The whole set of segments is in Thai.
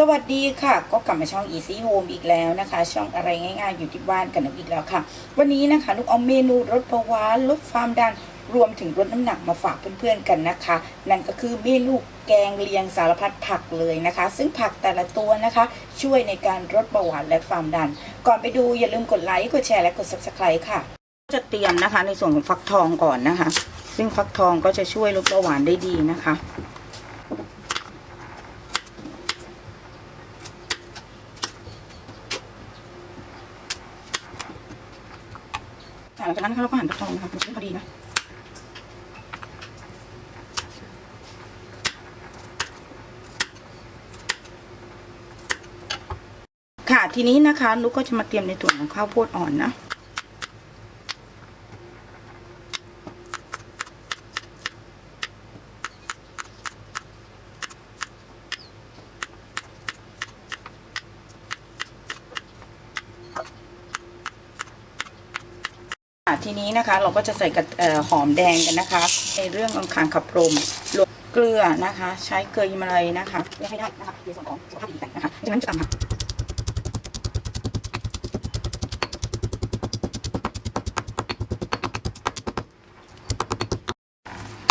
สวัสดีค่ะ ก็กลับมาช่อง Easy Home อีกแล้วนะคะ ช่องอะไรง่ายๆอยู่ที่บ้านกันอีกแล้วค่ะ วันนี้นะคะลูกเอาเมนูลดภาวะลดความดันรวมถึงลดน้ำหนักมาฝากเพื่อนๆกันนะคะ นั่นก็คือเมนูแกงเลียงสารพัดผักเลยนะคะ ซึ่งผักแต่ละตัวนะคะ ช่วยในการลดเบาหวานและความดัน ก่อนไปดูอย่าลืมกดไลค์กดแชร์และกด subscribe ค่ะ จะเตรียมนะคะในส่วนของฟักทองก่อนนะคะ ซึ่งฟักทองก็จะช่วยลดเบาหวานได้ดีนะคะ หลังจากนั้นนะคะเราก็หั่นฟักทองนะคะมันพอดีนะค่ะทีนี้นะคะนุกก็จะมาเตรียมในส่วนของข้าวโพดอ่อนนะ ทีนี้นะคะเราก็จะใส่กระเอ่อหอมแดงกันนะคะ ในเรื่องของคางขับลมรวมเกลือนะคะ ใช้เกลือยิมาเลยนะคะเพื่อให้ได้นะคะในส่วนของสุขภาพดีกันนะคะจากนั้นจะตำค่ะ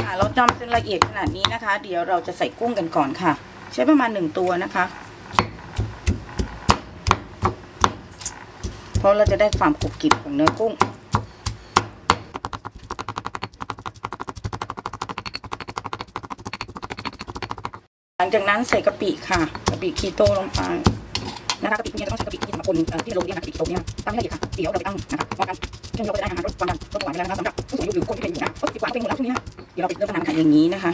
ค่ะเราจำจนละเอียดขนาดนี้นะคะ เดี๋ยวเราจะใส่กุ้งกันก่อนค่ะ ใช้ประมาณหนึ่งตัวนะคะเพราะเราจะได้ความกรุบกริบของเนื้อกุ้ง หลังจากนั้นใส่กะปิค่ะกะปิคีโตลงไปนะคะกะปิเนี่ยจะต้องใช้กะปิที่สำหรับคนที่โรงเรียนะกะปิคีโตเนี่ยตั้งให้ละเอียดค่ะเดี๋ยวเราไปตั้งนะคะพร้อมกันช่วงนี้เราก็ได้อาหารลดความดันลดเบาหวานไปแล้วนะคะสำหรับผู้สูงอายุหรือคนที่เป็นอยู่นะก็สิบกว่าเป็นหมดแล้วช่วงนี้นะเดี๋ยวเราไปเริ่มทำอาหารอย่างนี้นะคะ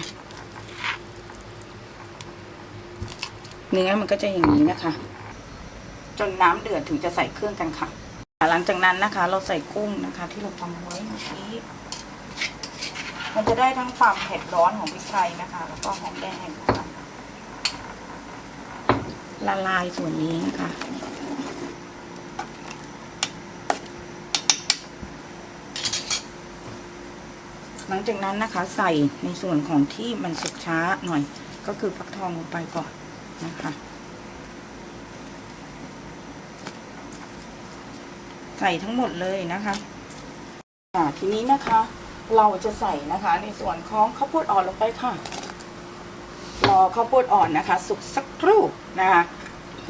เนื้อมันก็จะอย่างนี้นะคะ จนน้ำเดือดถึงจะใส่เครื่องกันค่ะ หลังจากนั้นนะคะ เราใส่กุ้งนะคะ ที่เราทำไว้เมื่อกี้มันจะได้ทั้งความเผ็ดร้อนของพริกไทยนะคะ แล้วก็หอมแดงนะคะ ละลายส่วนนี้นะคะ หลังจากนั้นนะคะใส่ในส่วนของที่มันสุกช้าหน่อย ก็คือฟักทองลงไปก่อนนะคะ ใส่ทั้งหมดเลยนะคะทีนี้นะคะเราจะใส่นะคะในส่วนของข้าวโพดอ่อนลงไปค่ะ รอข้าวโพดอ่อนนะคะ สุกสักครู่นะคะ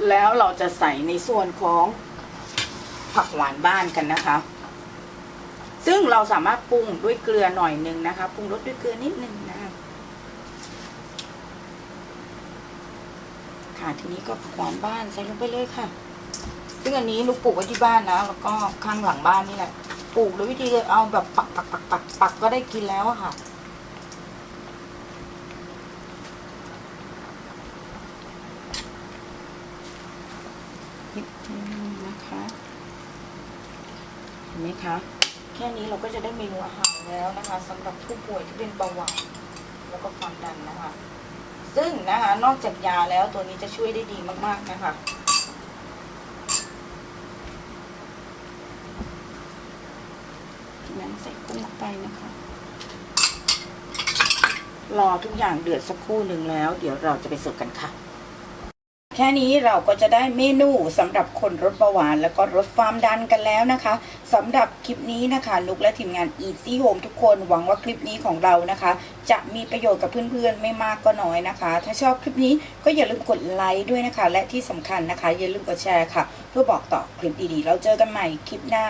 แล้วเราจะใส่ในส่วนของผักหวานบ้านกันนะคะ ซึ่งเราสามารถปรุงด้วยเกลือหน่อยหนึ่งนะคะปรุงรสด้วยเกลือนิดนึงนะคะค่ะทีนี้ก็ผักหวานบ้านใส่ลงไปเลยค่ะ ซึ่งอันนี้ลูกปลูกไว้ที่บ้านนะ แล้วก็ข้างหลังบ้านนี่แหละปลูกโดยวิธีเอาแบบปักปักปักปักปักก็ได้กินแล้วค่ะ นะคะเห็นไหมคะแค่นี้เราก็จะได้เมนูอาหารแล้วนะคะสำหรับผู้ป่วยที่เป็นเบาหวานแล้วก็ความดันนะคะ ซึ่งนะคะนอกจากยาแล้วตัวนี้จะช่วยได้ดีมาก ๆนะคะนั้นใส่กุ้งลงไปนะคะ รอทุกอย่างเดือดสักครู่หนึ่งแล้ว เดี๋ยวเราจะไปเสิร์ฟกันค่ะ ค่นี้เราก็จะได้เมนูสำหรับคนลดเบาหวาน แล้วก็ลดความดันกันแล้วนะคะสำหรับคลิปนี้นะคะนุกและทีมงาน Easy Home ทุกคนหวังว่าคลิปนี้ของเรานะคะ จะมีประโยชน์กับเพื่อนๆ ไม่มากก็น้อยนะคะ ถ้าชอบคลิปนี้ก็อย่าลืมกดไลค์ด้วยนะคะ และที่สำคัญนะคะ อย่าลืมกดแชร์ค่ะ เพื่อบอกต่อคลิปดีๆ เราเจอกันใหม่คลิปหน้า